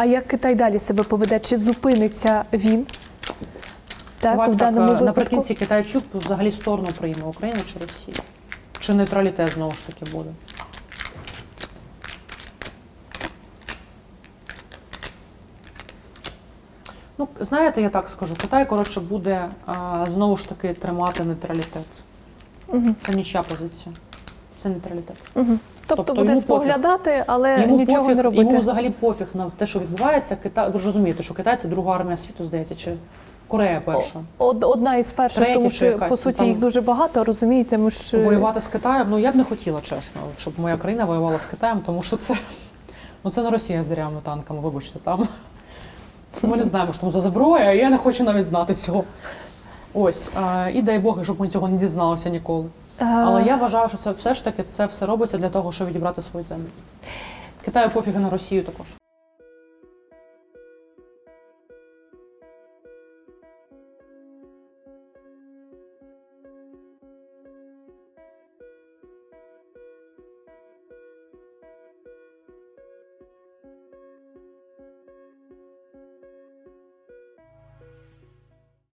А як Китай далі себе поведе? Чи зупиниться він? Так, Давайте в даному е, випадку. наприкінці Китайчук взагалі сторону прийме Україну чи Росію? Чи нейтралітет знову ж таки буде? Ну, знаєте, я так скажу, Китай, коротше, буде а, знову ж таки тримати нейтралітет. Мгм. Це нічя позиція. Це нейтралітет. Мгм. Тобто, Тобто буде пофіг. споглядати, але Йому нічого пофіг, не робити. Йому взагалі пофіг на те, що відбувається. Китай, ви ж розумієте, що Китай це друга армія світу, здається, чи Корея перша. Од- Одна із перших, Третя тому що якась, по суті там- їх дуже багато, розумієте? Ми ж е, Воювати з Китаєм, ну я б не хотіла, чесно, щоб моя країна воювала з Китаєм, тому що це, ну, це не Росія з дерев'яними танками, вибачте, там. Ми не знаємо, що там за зброя, я не хочу навіть знати цього. Ось, е, і дай Бог, щоб ми цього не дізналися ніколи. Е, Але я вважаю, що це все ж таки це все робиться для того, щоб відібрати свою землю. Китаю пофіги на Росію також.